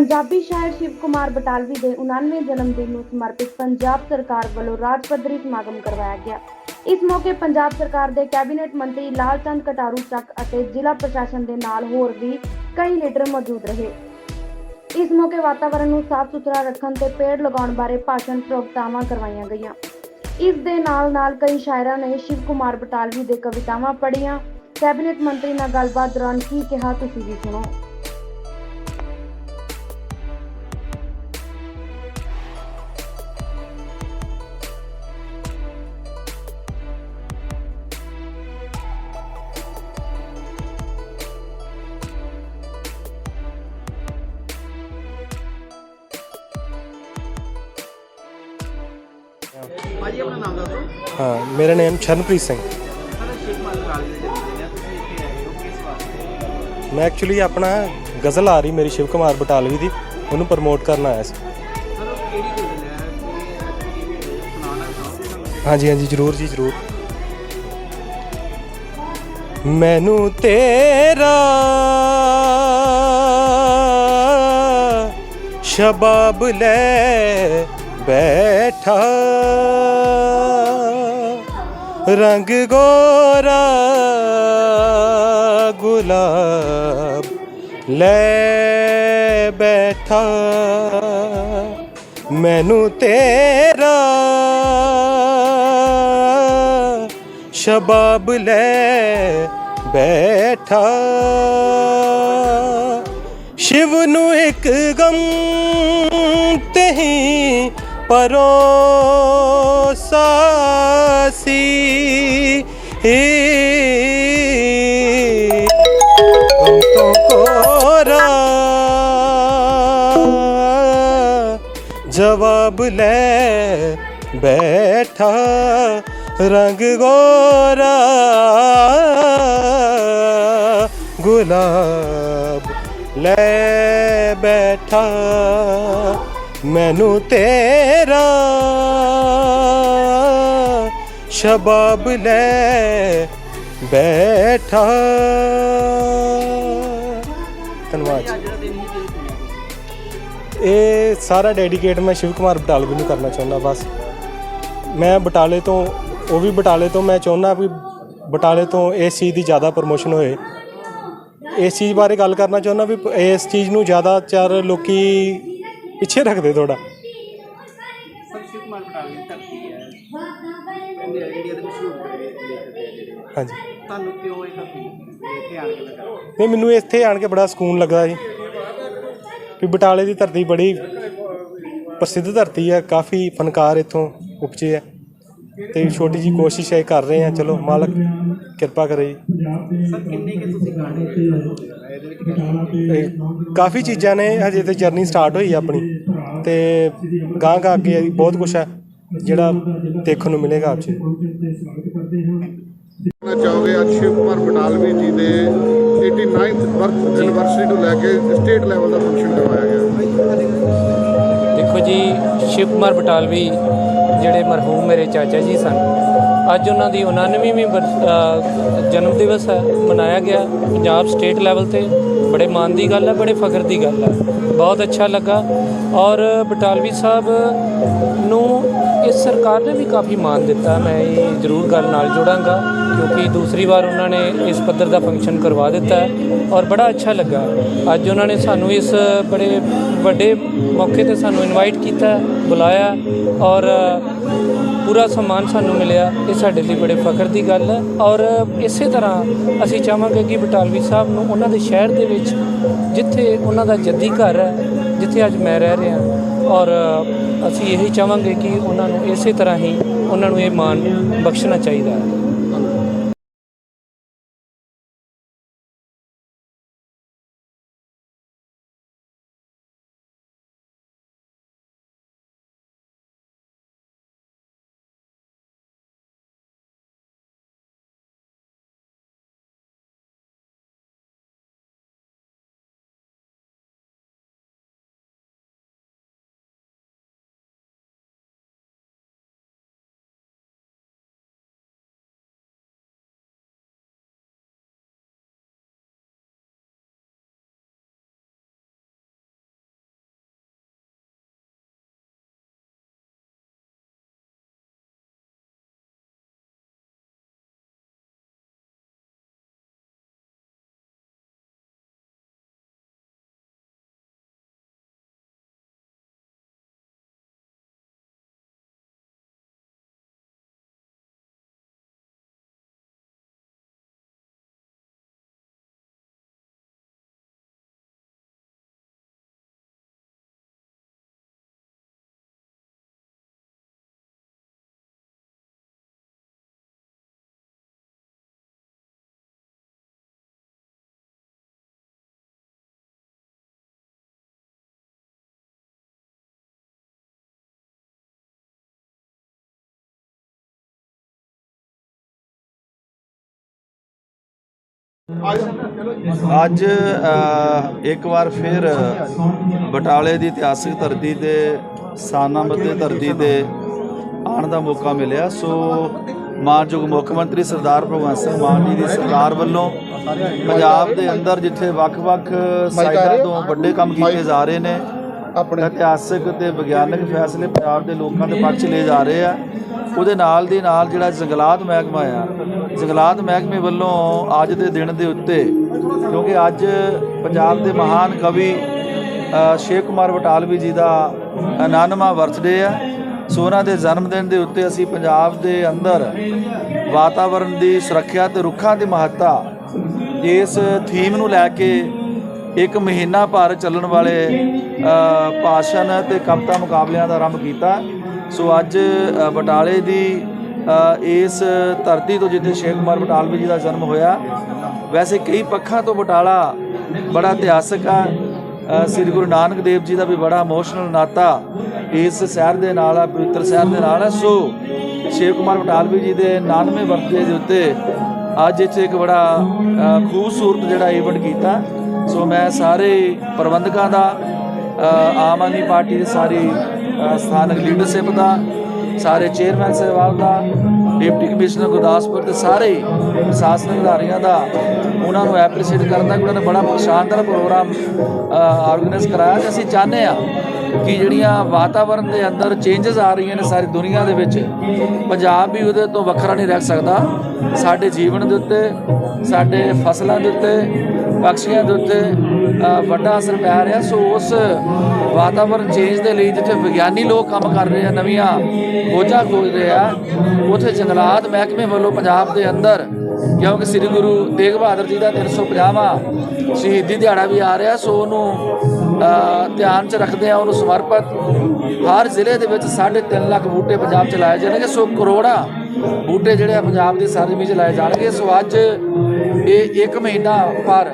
ਪੰਜਾਬੀ ਸ਼ਾਇਰ ਸ਼ਿਵ ਕੁਮਾਰ ਬਟਾਲਵੀ ਦੇ 99 ਜਨਮ ਦਿਨ ਨੂੰ ਸਮਰਪਿਤ ਪੰਜਾਬ ਸਰਕਾਰ ਵੱਲੋਂ ਰਾਜ ਪੱਧਰੀ ਸਮਾਗਮ ਕਰਵਾਇਆ ਗਿਆ। ਇਸ ਮੌਕੇ ਪੰਜਾਬ ਸਰਕਾਰ ਦੇ ਕੈਬਨਿਟ ਮੰਤਰੀ ਲਾਲ ਚੰਦ ਕਟਾਰੂ ਚੱਕ ਅਤੇ ਜ਼ਿਲ੍ਹਾ ਪ੍ਰਸ਼ਾਸਨ ਦੇ ਨਾਲ ਹੋਰ ਵੀ ਕਈ ਲੀਡਰ ਮੌਜੂਦ ਰਹੇ। ਇਸ ਮੌਕੇ ਵਾਤਾਵਰਣ ਨੂੰ ਸਾਫ਼ ਸੁਥਰਾ ਰੱਖਣ ਤੇ ਪੇੜ ਲਗਾਉਣ ਬਾਰੇ ਭਾਸ਼ਣ ਪ੍ਰੋਗਰਾਮਾਂ ਕਰਵਾਈਆਂ ਗਈਆਂ। ਇਸ ਦੇ ਨਾਲ ਨਾਲ ਕਈ ਸ਼ਾਇਰਾਂ ਨੇ ਸ਼ਿਵ ਕੁਮਾਰ ਬਟਾਲਵੀ ਦੇ ਕਵਿਤਾਵਾਂ ਪੜ੍ਹੀਆਂ। ਕੈਬਨਿਟ ਮੰਤਰੀ ਨਾਲ ਗੱਲਬਾਤ ਦੌਰਾਨ ਕੀ ਕਿਹਾ, ਤੁਸੀਂ ਵੀ ਸੁਣੋ। ਭਾਜੀ ਆਪਣਾ ਨਾਮ ਦੱਸੋ। ਹਾਂ ਮੇਰਾ ਨਾਮ ਸ਼ਰਨਪ੍ਰੀਤ ਸਿੰਘ। ਸਰ ਸ਼ੇਖ ਮਾਲ ਕਾਲਜ ਦੇ ਜਿਹੜੇ ਤੁਸੀਂ ਇੱਥੇ ਆਏ ਹੋ ਕਿਸ ਵਾਸਤੇ? ਮੈਂ ਐਕਚੁਅਲੀ ਆਪਣਾ ਗਜ਼ਲ ਆ ਰਹੀ ਮੇਰੀ ਸ਼ਿਵ ਕੁਮਾਰ ਬਟਾਲਵੀ ਦੀ ਉਹਨੂੰ ਪ੍ਰਮੋਟ ਕਰਨ ਆਇਆ ਸੀ। ਸਰ ਉਹ ਕਿਹੜੀ ਗੱਲ ਹੈ? ਕਿ ਸੁਣਾਉਣਾ ਚਾਹੋਗੇ ਸਾਨੂੰ ਹਾਂਜੀ ਹਾਂਜੀ ਜ਼ਰੂਰ ਜੀ ਜ਼ਰੂਰ। ਮੈਨੂੰ ਤੇਰਾ ਸ਼ਬਾਬ ਲੈ ਬੈਠਾ। ਰੰਗ ਗੋਰਾ ਗੁਲਾਬ ਲੈ ਬੈਠਾ। ਮੈਨੂੰ ਤੇਰਾ ਸ਼ਬਾਬ ਲੈ ਬੈਠਾ। ਸ਼ਿਵ ਨੂੰ ਇੱਕ ਗਮ ਤਹੀਂ ਪਰੋਸਾ ਸੀ ਹਮ ਤੋਂ ਕੋਰਾ ਜਵਾਬ ਲੈ ਬੈਠਾ ਰੰਗ ਗੋਰਾ। ਗੁਲਾਬ ਲੈ ਬੈਠਾ ਮੈਨੂੰ ਤੇਰਾ ਸ਼ਬਾਬ ਲੈ ਬੈਠਾ। ਧੰਨਵਾਦ ਇਹ ਸਾਰਾ ਡੈਡੀਕੇਟ ਮੈਂ ਸ਼ਿਵ ਕੁਮਾਰ ਬਟਾਲਵੀ ਨੂੰ ਕਰਨਾ ਚਾਹੁੰਦਾ, ਬਸ। ਮੈਂ ਬਟਾਲੇ ਤੋਂ, ਉਹ ਵੀ ਬਟਾਲੇ ਤੋਂ, ਮੈਂ ਚਾਹੁੰਦਾ ਵੀ ਬਟਾਲੇ ਤੋਂ ਇਸ ਚੀਜ਼ ਦੀ ਜ਼ਿਆਦਾ ਪ੍ਰਮੋਸ਼ਨ ਹੋਏ। ਇਸ ਚੀਜ਼ ਬਾਰੇ ਗੱਲ ਕਰਨਾ ਚਾਹੁੰਦਾ ਵੀ ਇਸ ਚੀਜ਼ ਨੂੰ ਜ਼ਿਆਦਾ ਚਾਰ ਲੋਕੀ ਪਿੱਛੇ ਰੱਖਦੇ ਥੋੜਾ ਸਰ ਸ਼ੇਖ ਮਾਲ ਧਰਤੀ ਹੈ ਇੰਡੀਆ ਇੰਡੀਆ ਦੇ ਮਸ਼ਹੂਰ ਲੇਖਕ ਹੈ ਜਿਹੜੇ ਹਾਂਜੀ। ਤੁਹਾਨੂੰ ਕਿਉਂ ਇਹ ਧਰਤੀ ਇੱਥੇ ਆਣ ਕੇ ਲੱਗਾ ਨਹੀਂ, ਮੈਨੂੰ ਇੱਥੇ ਆਣ ਕੇ ਬੜਾ ਸਕੂਨ ਲੱਗਾ ਜੀ। ਵੀ ਬਟਾਲੇ ਦੀ ਧਰਤੀ ਬੜੀ ਪ੍ਰਸਿੱਧ ਧਰਤੀ ਹੈ, ਕਾਫੀ ਫਨਕਾਰ ਇੱਥੋਂ ਉਪਜੇ ਹੈ। ਤੇ ਛੋਟੀ ਜੀ ਕੋਸ਼ਿਸ਼ ਹੈ ਕਰ ਰਹੇ ਹਾਂ। ਚਲੋ, ਮਾਲਕ ਕਿਰਪਾ ਕਰੇ ਜੀ। ਸਰ ਕਿੰਨੇ ਕਿ ਤੁਸੀਂ ਗਾਣੇ ਇਹਦੇ ਵਿੱਚ ਕਿੰਨੇ ਇਹ ਕਾਫੀ ਚੀਜ਼ਾਂ ਨੇ ਹਜੇ ਤੇ ਜਰਨੀ ਸਟਾਰਟ ਹੋਈ ਹੈ ਆਪਣੀ। ਤੇ ਗਾਂ ਗਾਂ ਅੱਗੇ ਬਹੁਤ ਕੁਝ ਹੈ ਜਿਹੜਾ ਦੇਖਣ ਨੂੰ ਮਿਲੇਗਾ ਆਪ ਜੀ ਚਾਹੋਗੇ ਅੱਜ ਸ਼ਿਵ ਕੁਮਾਰ ਬਟਾਲਵੀ ਜੀ ਦੇ 89th ਬਰਥ ਐਨਵਰਸਰੀ ਨੂੰ ਲੈ ਕੇ ਸਟੇਟ ਲੈਵਲ ਦਾ ਫੰਕਸ਼ਨ ਕਰਵਾਇਆ ਗਿਆ। ਦੇਖੋ ਜੀ ਸ਼ਿਵ ਕੁਮਾਰ ਬਟਾਲਵੀ ਜਿਹੜੇ ਮਰਹੂਮ ਮੇਰੇ ਚਾਚਾ ਜੀ ਸਨ ਅੱਜ ਉਹਨਾਂ ਦੀ 99ਵੀਂ ਜਨਮ ਦਿਵਸ ਹੈ, ਮਨਾਇਆ ਗਿਆ ਪੰਜਾਬ ਸਟੇਟ ਲੈਵਲ ਤੇ। ਬੜੇ ਮਾਣ ਦੀ ਗੱਲ ਹੈ, ਬੜੇ ਫਖਰ ਦੀ ਗੱਲ ਹੈ। ਬਹੁਤ ਅੱਛਾ ਲੱਗਾ। ਔਰ ਬਟਾਲਵੀ ਸਾਹਿਬ ਨੂੰ ਇਸ ਸਰਕਾਰ ਨੇ ਵੀ ਕਾਫੀ ਮਾਣ ਦਿੱਤਾ। ਮੈਂ ਇਹ ਜ਼ਰੂਰ ਗੱਲ ਨਾਲ ਜੋੜਾਂਗਾ, ਕਿਉਂਕਿ ਦੂਸਰੀ ਵਾਰ ਉਹਨਾਂ ਨੇ ਇਸ ਪੱਧਰ ਦਾ ਫੰਕਸ਼ਨ ਕਰਵਾ ਦਿੱਤਾ ਔਰ ਬੜਾ ਅੱਛਾ ਲੱਗਾ। ਅੱਜ ਉਹਨਾਂ ਨੇ ਸਾਨੂੰ ਇਸ ਬੜੇ ਵੱਡੇ ਮੌਕੇ ਤੇ ਸਾਨੂੰ ਇਨਵਾਈਟ ਕੀਤਾ ਬੁਲਾਇਆ ਔਰ ਪੂਰਾ ਸਨਮਾਨ ਸਾਨੂੰ ਮਿਲਿਆ। ਇਹ ਸਾਡੇ ਲਈ ਬੜੇ ਫਖਰ ਦੀ ਗੱਲ ਹੈ। ਔਰ ਇਸੇ ਤਰ੍ਹਾਂ ਅਸੀਂ ਚਾਹਾਂਗੇ ਕਿ ਬਟਾਲਵੀ ਸਾਹਿਬ ਨੂੰ ਉਹਨਾਂ ਦੇ ਸ਼ਹਿਰ ਦੇ ਵਿੱਚ, ਜਿੱਥੇ ਉਹਨਾਂ ਦਾ ਜੱਦੀ ਘਰ ਹੈ, ਜਿੱਥੇ ਅੱਜ ਮੈਂ ਰਹਿ ਰਿਹਾ ਔਰ ਅਸੀਂ ਇਹੀ ਚਾਹਾਂਗੇ ਕਿ ਉਹਨਾਂ ਨੂੰ ਇਸੇ ਤਰ੍ਹਾਂ ਹੀ ਉਹਨਾਂ ਨੂੰ ਇਹ ਮਾਣ ਬਖਸ਼ਣਾ ਚਾਹੀਦਾ ਹੈ। ਅੱਜ ਇੱਕ ਵਾਰ ਫਿਰ ਬਟਾਲੇ ਦੀ ਇਤਿਹਾਸਿਕ ਧਰਤੀ ਤੇ, ਸਾਨਾਮਤ ਦੀ ਧਰਤੀ ਤੇ ਆਉਣ ਦਾ ਮੌਕਾ ਮਿਲਿਆ। ਸੋ ਮਾਨਯੋਗ ਮੁੱਖ ਮੰਤਰੀ ਸਰਦਾਰ ਭਗਵੰਤ ਸਿੰਘ ਮਾਨ ਜੀ ਦੀ ਸਰਕਾਰ ਵੱਲੋਂ ਪੰਜਾਬ ਦੇ ਅੰਦਰ ਜਿੱਥੇ ਵੱਖ-ਵੱਖ ਸਾਈਡਾਂ ਤੋਂ ਵੱਡੇ ਕੰਮ ਕੀਤੇ ਜਾ ਰਹੇ ਨੇ ਆਪਣੇ ਇਤਿਹਾਸਕ ਤੇ ਵਿਗਿਆਨਕ ਫੈਸਲੇ ਪੰਜਾਬ ਦੇ ਲੋਕਾਂ ਦੇ ਪੱਖ 'ਚ ਲਏ ਜਾ ਰਹੇ ਆ। ਉਹਦੇ ਨਾਲ ਦੀ ਨਾਲ ਜਿਹੜਾ ਜੰਗਲਾਤ ਮਹਿਕਮਾ ਆ ਜੰਗਲਾਤ ਮਹਿਕਮੇ ਵੱਲੋਂ ਅੱਜ ਦੇ ਦਿਨ ਦੇ ਉੱਤੇ ਕਿਉਂਕਿ ਅੱਜ ਪੰਜਾਬ ਦੇ ਮਹਾਨ ਕਵੀ ਅ, ਸ਼ੇਖ ਕੁਮਾਰ ਬਟਾਲਵੀ ਜੀ ਦਾ 99ਵਾਂ ਬਰਥਡੇ ਆ। ਸੋ ਉਹਨਾਂ ਦੇ ਜਨਮ ਦਿਨ ਦੇ ਉੱਤੇ ਅਸੀਂ ਪੰਜਾਬ ਦੇ ਅੰਦਰ ਵਾਤਾਵਰਣ ਦੀ ਸੁਰੱਖਿਆ ਤੇ ਰੁੱਖਾਂ ਦੀ ਮਹੱਤਤਾ ਇਸ ਥੀਮ ਨੂੰ ਲੈ ਕੇ ਇੱਕ ਮਹੀਨਾ ਭਰ ਚੱਲਣ ਵਾਲੇ ਭਾਸ਼ਣ ਤੇ ਕਵਿਤਾ ਮੁਕਾਬਲਿਆਂ ਦਾ ਆਰੰਭ ਕੀਤਾ। ਸੋ ਅੱਜ ਬਟਾਲੇ ਦੀ ਇਸ ਧਰਤੀ ਤੋਂ ਜਿੱਥੇ ਸ਼ੇਖ ਕੁਮਾਰ ਬਟਾਲਵੀ ਜੀ ਦਾ ਜਨਮ ਹੋਇਆ, ਵੈਸੇ ਕਈ ਪੱਖਾਂ ਤੋਂ ਬਟਾਲਾ ਬੜਾ ਇਤਿਹਾਸਕ ਆ। ਸ੍ਰੀ ਗੁਰੂ ਨਾਨਕ ਦੇਵ ਜੀ ਦਾ ਵੀ ਬੜਾ ਇਮੋਸ਼ਨਲ ਨਾਤਾ ਇਸ ਸ਼ਹਿਰ ਦੇ ਨਾਲ ਆ, ਪਵਿੱਤਰ ਸ਼ਹਿਰ ਦੇ ਨਾਲ ਹੈ ਸੋ ਸ਼ੇਖ ਕੁਮਾਰ ਬਟਾਲਵੀ ਜੀ ਦੇ 99ਵੇਂ ਵਰਤੇ ਦੇ ਉੱਤੇ ਅੱਜ ਇੱਥੇ ਇੱਕ ਬੜਾ ਖੂਬਸੂਰਤ ਜਿਹੜਾ ਇਵੈਂਟ ਕੀਤਾ। ਸੋ ਮੈਂ ਸਾਰੇ ਪ੍ਰਬੰਧਕਾਂ ਦਾ ਆਮ ਆਦਮੀ ਪਾਰਟੀ ਦੇ ਸਾਰੀ ਸਥਾਨਕ ਲੀਡਰਸ਼ਿਪ ਦਾ, ਸਾਰੇ ਚੇਅਰਮੈਨ ਸਾਹਿਬਾਨ ਦਾ ਡਿਪਟੀ ਕਮਿਸ਼ਨਰ ਗੁਰਦਾਸਪੁਰ ਦੇ ਸਾਰੇ ਹੀ ਪ੍ਰਸ਼ਾਸਨਿਕ ਅਧਿਕਾਰੀਆਂ ਦਾ, ਉਹਨਾਂ ਨੂੰ ਐਪਰੀਸ਼ੀਏਟ ਕਰਦਾ ਕਿ ਉਹਨਾਂ ਨੇ ਬੜਾ ਸ਼ਾਨਦਾਰ ਪ੍ਰੋਗਰਾਮ ਆਰਗੇਨਾਈਜ਼ ਕਰਾਇਆ ਤੇ ਅਸੀਂ ਚਾਹੁੰਦੇ ਆ ਕਿ ਜਿਹੜੀਆਂ ਵਾਤਾਵਰਣ ਦੇ ਅੰਦਰ ਚੇਂਜਸ ਆ ਰਹੀਆਂ ਨੇ ਸਾਰੀ ਦੁਨੀਆ ਦੇ ਵਿੱਚ, ਪੰਜਾਬ ਵੀ ਉਹਦੇ ਤੋਂ ਵੱਖਰਾ ਨਹੀਂ ਰਹਿ ਸਕਦਾ। ਸਾਡੇ ਜੀਵਨ ਦੇ ਉੱਤੇ, ਸਾਡੇ ਫਸਲਾਂ ਦੇ ਉੱਤੇ ਪਕਸ਼ੀਆਂ ਦੇ ਉੱਤੇ ਵੱਡਾ ਅਸਰ ਪੈ ਰਿਹਾ। ਸੋ ਉਸ ਵਾਤਾਵਰਣ ਚੇਂਜ ਦੇ ਲਈ ਜਿੱਥੇ ਵਿਗਿਆਨੀ ਲੋਕ ਕੰਮ ਕਰ ਰਹੇ ਆ, ਨਵੀਆਂ ਖੋਜਾਂ ਖੋਜ ਰਹੇ ਆ, ਉੱਥੇ ਜੰਗਲਾਤ ਮਹਿਕਮੇ ਵੱਲੋਂ ਪੰਜਾਬ ਦੇ ਅੰਦਰ, ਕਿਉਂਕਿ ਸ੍ਰੀ ਗੁਰੂ ਤੇਗ ਬਹਾਦਰ ਜੀ ਦਾ 350ਵਾਂ ਸ਼ਹੀਦੀ ਦਿਹਾੜਾ ਵੀ ਆ ਰਿਹਾ, ਸੋ ਉਹਨੂੰ ਧਿਆਨ ਚ ਰੱਖਦੇ ਆ, ਉਹਨੂੰ ਸਮਰਪਿਤ। ਹਰ ਜ਼ਿਲ੍ਹੇ ਦੇ ਵਿੱਚ 3.5 ਲੱਖ ਬੂਟੇ ਪੰਜਾਬ ਚ ਲਾਏ ਜਾਣਗੇ। ਸੋ ਕਰੋੜਾਂ ਬੂਟੇ ਜਿਹੜੇ ਆ ਪੰਜਾਬ ਦੀ ਸਰਜ਼ਮੀਨ ਚ ਲਾਏ ਜਾਣਗੇ। ਸੋ ਅੱਜ ਇਹ ਇੱਕ ਮਹੀਨਾ ਪਰ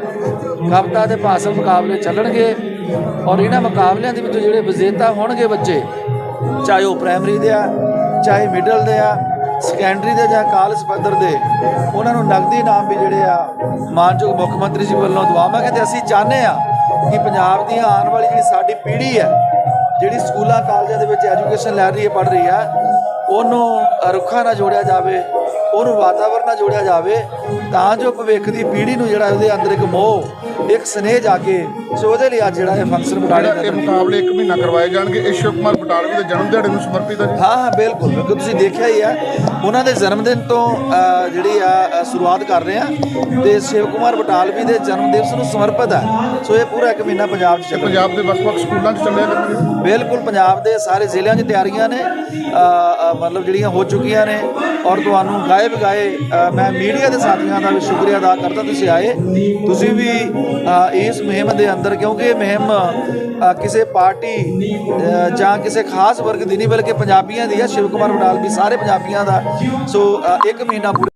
ਕਵਿਤਾ ਦੇ ਭਾਸ਼ਣ ਮੁਕਾਬਲੇ ਚੱਲਣਗੇ ਔਰ ਇਹਨਾਂ ਮੁਕਾਬਲਿਆਂ ਦੇ ਵਿੱਚ ਜਿਹੜੇ ਵਿਜੇਤਾ ਹੋਣਗੇ ਬੱਚੇ, ਚਾਹੇ ਉਹ ਪ੍ਰਾਇਮਰੀ ਦੇ ਆ, ਚਾਹੇ ਮਿਡਲ ਦੇ ਆ ਸੈਕੰਡਰੀ ਦੇ ਜਾਂ ਕਾਲਜ ਪੱਧਰ ਦੇ, ਉਹਨਾਂ ਨੂੰ ਨਗਦੀ ਇਨਾਮ ਵੀ ਜਿਹੜੇ ਆ, ਮਾਨਯੋਗ ਮੁੱਖ ਮੰਤਰੀ ਜੀ ਵੱਲੋਂ ਦਵਾਵਾਂਗੇ ਤੇ ਅਸੀਂ ਚਾਹੁੰਦੇ ਆ ਕਿ ਪੰਜਾਬ ਦੀ ਆਉਣ ਵਾਲੀ ਜਿਹੜੀ ਸਾਡੀ ਪੀੜ੍ਹੀ ਹੈ ਜਿਹੜੀ ਸਕੂਲਾਂ ਕਾਲਜਾਂ ਦੇ ਵਿੱਚ ਐਜੂਕੇਸ਼ਨ ਲੈ ਰਹੀ ਹੈ ਪੜ੍ਹ ਰਹੀ ਹੈ ਉਹਨੂੰ ਰੁੱਖਾਂ ਨਾਲ ਜੋੜਿਆ ਜਾਵੇ ਉਹਨੂੰ ਵਾਤਾਵਰਨ ਨਾਲ ਜੋੜਿਆ ਜਾਵੇ ਤਾਂ ਜੋ ਭਵਿੱਖ ਦੀ ਪੀੜ੍ਹੀ ਨੂੰ ਜਿਹੜਾ ਉਹਦੇ ਅੰਦਰ ਇੱਕ ਮੋਹ ਇੱਕ ਸਨੇਹ ਜਾਗੇ ਸੋ ਉਹਦੇ ਲਈ ਅੱਜ ਜਿਹੜਾ ਇਹ ਫੰਕਸ਼ਨ ਬਟਾਲੇ ਦੇ ਮੁਕਾਬਲੇ ਇੱਕ ਮਹੀਨਾ ਕਰਵਾਏ ਜਾਣਗੇ ਸ਼ਿਵ ਕੁਮਾਰ ਬਟਾਲਵੀ ਦੇ ਜਨਮ ਦਿਹਾੜੇ ਨੂੰ ਸਮਰਪਿਤ ਹੈ ਜੀ। ਹਾਂ ਹਾਂ ਬਿਲਕੁਲ ਬਿਲਕੁਲ ਤੁਸੀਂ ਦੇਖਿਆ ਹੀ ਹੈ। ਉਹਨਾਂ ਦੇ ਜਨਮ ਦਿਨ ਤੋਂ ਜਿਹੜੀ ਆ ਸ਼ੁਰੂਆਤ ਕਰ ਰਹੇ ਆ ਤੇ ਸ਼ਿਵ ਕੁਮਾਰ ਬਟਾਲਵੀ ਦੇ ਜਨਮ ਦਿਵਸ ਨੂੰ ਸਮਰਪਿਤ ਹੈ। ਸੋ ਇਹ ਪੂਰਾ ਇੱਕ ਮਹੀਨਾ ਪੰਜਾਬ 'ਚ ਚੱਲੇਗਾ ਪੰਜਾਬ ਦੇ ਵੱਖ-ਵੱਖ ਸਕੂਲਾਂ 'ਚ ਚੱਲਿਆ ਕਰਨਗੇ। ਬਿਲਕੁਲ ਪੰਜਾਬ ਦੇ ਸਾਰੇ ਜ਼ਿਲ੍ਹਿਆਂ 'ਚ ਤਿਆਰੀਆਂ ਨੇ। ਮਤਲਬ ਜਿਹੜੀਆਂ ਹੋ ਚੁੱਕੀਆਂ ਨੇ ਔਰ ਤੁਹਾਨੂੰ ਗਾਏ ਬਗਾਏ ਮੈਂ ਮੀਡੀਆ ਦੇ ਸਾਥੀਆਂ ਦਾ ਵੀ ਸ਼ੁਕਰੀਆ ਅਦਾ ਕਰਦਾ ਤੁਸੀਂ ਆਏ। ਤੁਸੀਂ ਵੀ ਇਸ ਮੁਹਿੰਮ ਦੇ ਅੰਦਰ ਕਿਉਂਕਿ ਇਹ ਮੁਹਿੰਮ ਕਿਸੇ ਪਾਰਟੀ ਜਾਂ ਕਿਸੇ ਖਾਸ ਵਰਗ ਦੀ ਨਹੀਂ, ਬਲਕਿ ਪੰਜਾਬੀਆਂ ਦੀ ਹੈ ਸ਼ਿਵ ਕੁਮਾਰ ਬਟਾਲਵੀ ਸਾਰੇ ਪੰਜਾਬੀਆਂ ਦਾ। ਸੋ ਇੱਕ ਮਹੀਨਾ